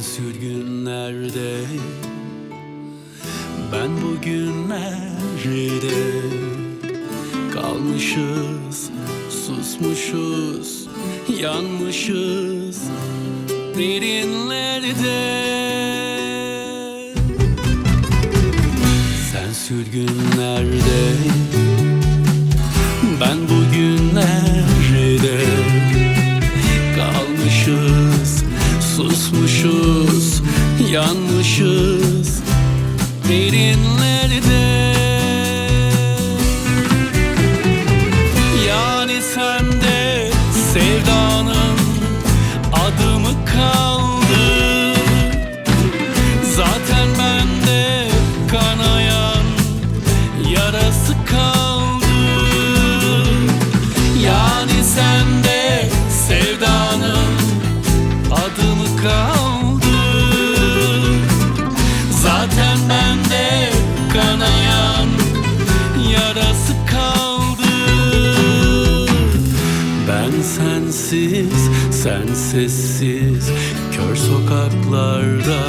sürgünlerde Ben bugün nerede Kalmışız, susmuşuz, yanmışız Derinlerde. Sen sürgünlerde Ben bugün susmuşuz, yanmışız Derinlerde. Yani sende sevdanın adı mı kaldı. Zaten bende kanayan yarası kaldı. Yani sende kaldı. Zaten bende kanayan yarası kaldı. Ben sensiz, sen sessiz Kör sokaklarda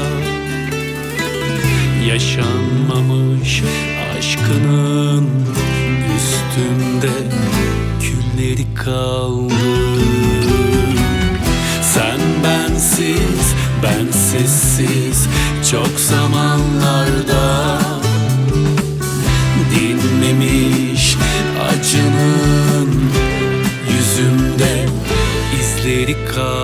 Yaşanmamış aşkının üstünde külleri kaldı çok zamanlarda Dinmemiş acının yüzümde izleri kaldı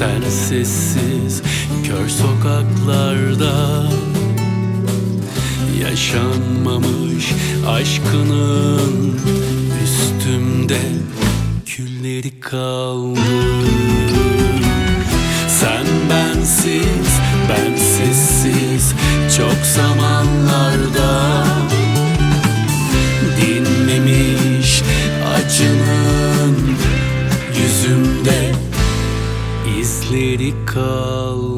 sen sessiz Kör sokaklarda Yaşanmamış aşkının Üstümde külleri kaldı acının yüzümde izleri kal.